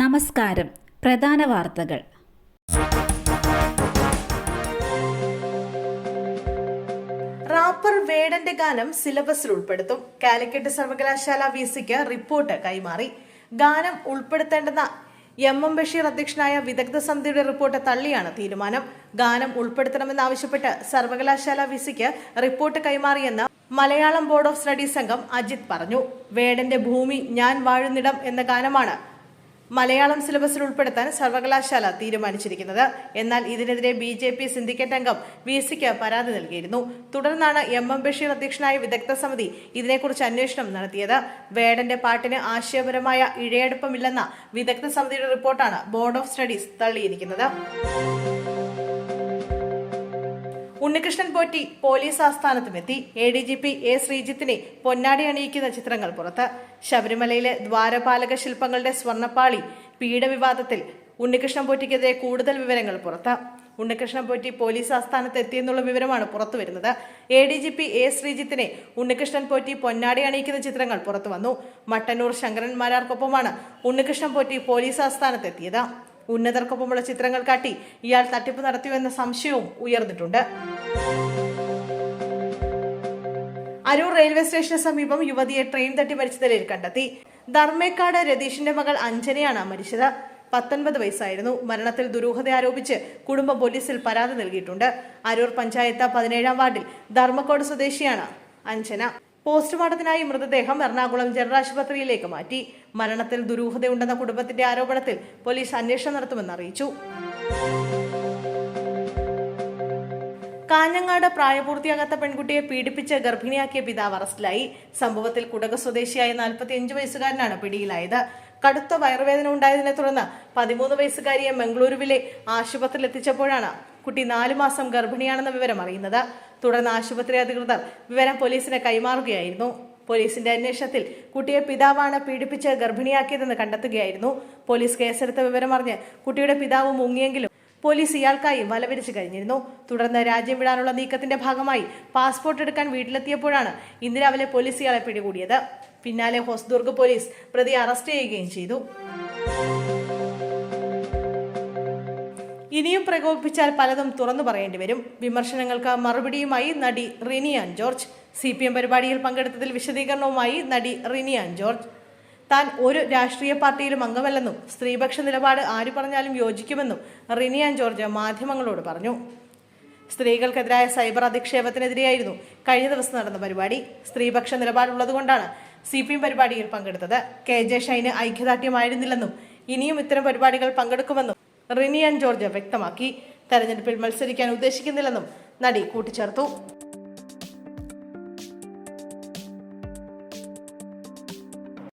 നമസ്കാരം. പ്രധാന വാർത്തകൾ. റാപ്പർ വേടന്റെ ഗാനം സിലബസിൽ ഉൾപ്പെടുത്തും. കാലിക്കറ്റ് സർവകലാശാല വി സിക്ക് റിപ്പോർട്ട് കൈമാറി. ഗാനം ഉൾപ്പെടുത്തേണ്ടെന്ന എം എം ബഷീർ അധ്യക്ഷനായ വിദഗ്ധ സമിതിയുടെ റിപ്പോർട്ട് തള്ളിയാണ് തീരുമാനം. ഗാനം ഉൾപ്പെടുത്തണമെന്നാവശ്യപ്പെട്ട് സർവകലാശാല വി സിക്ക് റിപ്പോർട്ട് കൈമാറിയെന്ന് മലയാളം ബോർഡ് ഓഫ് സ്റ്റഡീസ് സംഘം അജിത് പറഞ്ഞു. വേടന്റെ ഭൂമി ഞാൻ വാഴുന്നിടം എന്ന ഗാനമാണ് മലയാളം സിലബസിൽ ഉൾപ്പെടുത്താൻ സർവകലാശാല തീരുമാനിച്ചിരിക്കുന്നത്. എന്നാൽ ഇതിനെതിരെ ബി ജെ പി സിൻഡിക്കേറ്റ് അംഗം വി സിക്ക് പരാതി നൽകിയിരുന്നു. തുടർന്നാണ് എം എം ബഷീർ അധ്യക്ഷനായ വിദഗ്ധ സമിതി ഇതിനെക്കുറിച്ച് അന്വേഷണം നടത്തിയത്. വേടന്റെ പാട്ടിന് ആശയപരമായ ഇഴയെടുപ്പമില്ലെന്ന വിദഗ്ധ സമിതിയുടെ റിപ്പോർട്ടാണ് ബോർഡ് ഓഫ് സ്റ്റഡീസ് തള്ളിയിരിക്കുന്നത്. Unnikrishnan Potti police ആസ്ഥാനത്തുമെത്തി. A D G P A ശ്രീജിത്തിനെ പൊന്നാടി അണിയിക്കുന്ന ചിത്രങ്ങൾ പുറത്ത്. ശബരിമലയിലെ ദ്വാരപാലക ശില്പങ്ങളുടെ സ്വർണപ്പാളി പീഡവിവാദത്തിൽ ഉണ്ണികൃഷ്ണൻ പോറ്റിക്കെതിരെ കൂടുതൽ വിവരങ്ങൾ പുറത്ത്. ഉണ്ണികൃഷ്ണൻ പോറ്റി പോലീസ് ആസ്ഥാനത്ത് എത്തിയെന്നുള്ള വിവരമാണ് പുറത്തു വരുന്നത്. A D G P A ശ്രീജിത്തിനെ Unnikrishnan Potti പൊന്നാടി അണിയിക്കുന്ന ചിത്രങ്ങൾ പുറത്തു വന്നു. മട്ടന്നൂർ ശങ്കരന്മാരാർക്കൊപ്പമാണ് ഉണ്ണികൃഷ്ണൻ പോറ്റി പോലീസ് ആസ്ഥാനത്ത് എത്തിയത് ഉന്നതർക്കൊപ്പമുള്ള ചിത്രങ്ങൾ കാട്ടി ഇയാൾ തട്ടിപ്പ് നടത്തിയോ എന്ന സംശയവും ഉയർന്നിട്ടുണ്ട്. അരൂർ റെയിൽവേ സ്റ്റേഷന് സമീപം യുവതിയെ ട്രെയിൻ തട്ടി മരിച്ച നിലയിൽ കണ്ടെത്തി. ധർമ്മേക്കാട് രതീഷിന്റെ മകൾ അഞ്ജനയാണ് മരിച്ചത്. പത്തൊൻപത് വയസ്സായിരുന്നു. മരണത്തിൽ ദുരൂഹത ആരോപിച്ച് കുടുംബം പോലീസിൽ പരാതി നൽകിയിട്ടുണ്ട്. അരൂർ പഞ്ചായത്ത് പതിനേഴാം വാർഡിൽ ധർമ്മക്കോട് സ്വദേശിയാണ് അഞ്ജന. പോസ്റ്റ്മോർട്ടത്തിനായി മൃതദേഹം എറണാകുളം ജനറൽ ആശുപത്രിയിലേക്ക് മാറ്റി. മരണത്തിൽ ദുരൂഹതയുണ്ടെന്ന കുടുംബത്തിന്റെ ആരോപണത്തിൽ പോലീസ് അന്വേഷണം നടത്തുമെന്ന് അറിയിച്ചു. കാഞ്ഞങ്ങാട് പ്രായപൂർത്തിയാകാത്ത പെൺകുട്ടിയെ പീഡിപ്പിച്ച് ഗർഭിണിയാക്കിയ പിതാവ് അറസ്റ്റിലായി. സംഭവത്തിൽ കുടക സ്വദേശിയായ നാൽപ്പത്തിയഞ്ച് വയസ്സുകാരനാണ് പിടിയിലായത്. കടുത്ത വയറുവേദന ഉണ്ടായതിനെ തുടർന്ന് പതിമൂന്ന് വയസ്സുകാരിയെ മംഗളൂരുവിലെ ആശുപത്രിയിൽ എത്തിച്ചപ്പോഴാണ് കുട്ടി നാലു മാസം ഗർഭിണിയാണെന്ന വിവരം അറിയുന്നത്. തുടർന്ന് ആശുപത്രി അധികൃതർ വിവരം പോലീസിന് കൈമാറുകയായിരുന്നു. പോലീസിന്റെ അന്വേഷണത്തിൽ കുട്ടിയെ പിതാവാണ് പീഡിപ്പിച്ച് ഗർഭിണിയാക്കിയതെന്ന് കണ്ടെത്തുകയായിരുന്നു. പോലീസ് കേസെടുത്ത വിവരം അറിഞ്ഞ് കുട്ടിയുടെ പിതാവ് മുങ്ങിയെങ്കിലും പോലീസ് ഇയാൾക്കായി വലവിരിച്ചു കഴിഞ്ഞിരുന്നു. തുടർന്ന് രാജ്യം വിടാനുള്ള നീക്കത്തിന്റെ ഭാഗമായി പാസ്പോർട്ട് എടുക്കാൻ വീട്ടിലെത്തിയപ്പോഴാണ് ഇന്ന് രാവിലെ പോലീസ് ഇയാളെ പിടികൂടിയത്. പിന്നാലെ ഹൊസ്ദുർഗ് പോലീസ് പ്രതി അറസ്റ്റ് ചെയ്യുകയും ചെയ്തു. ഇനിയും പ്രകോപിപ്പിച്ചാൽ പലതും തുറന്നു പറയേണ്ടി വരും. വിമർശനങ്ങൾക്ക് മറുപടിയുമായി നടി Rini Ann George. C P M പരിപാടിയിൽ പങ്കെടുത്തതിൽ വിശദീകരണവുമായി നടി റിനിയാൻ ജോർജ്. താൻ ഒരു രാഷ്ട്രീയ പാർട്ടിയിലും അംഗമല്ലെന്നും സ്ത്രീപക്ഷ നിലപാട് ആര് പറഞ്ഞാലും യോജിക്കുമെന്നും റിനിയാൻ ജോർജ് മാധ്യമങ്ങളോട് പറഞ്ഞു. സ്ത്രീകൾക്കെതിരായ സൈബർ അധിക്ഷേപത്തിനെതിരെയായിരുന്നു കഴിഞ്ഞ ദിവസം നടന്ന പരിപാടി. സ്ത്രീപക്ഷ നിലപാടുള്ളതുകൊണ്ടാണ് സി പി എം പരിപാടിയിൽ പങ്കെടുത്തത്. കെ ജെ ഷൈന് ഐക്യദാർഢ്യമായിരുന്നില്ലെന്നും ഇനിയും ഇത്തരം പരിപാടികൾ പങ്കെടുക്കുമെന്നും റിനിയാൻ ജോർജ് വ്യക്തമാക്കി. തെരഞ്ഞെടുപ്പിൽ മത്സരിക്കാൻ ഉദ്ദേശിക്കുന്നില്ലെന്നും നടി കൂട്ടിച്ചേർത്തു.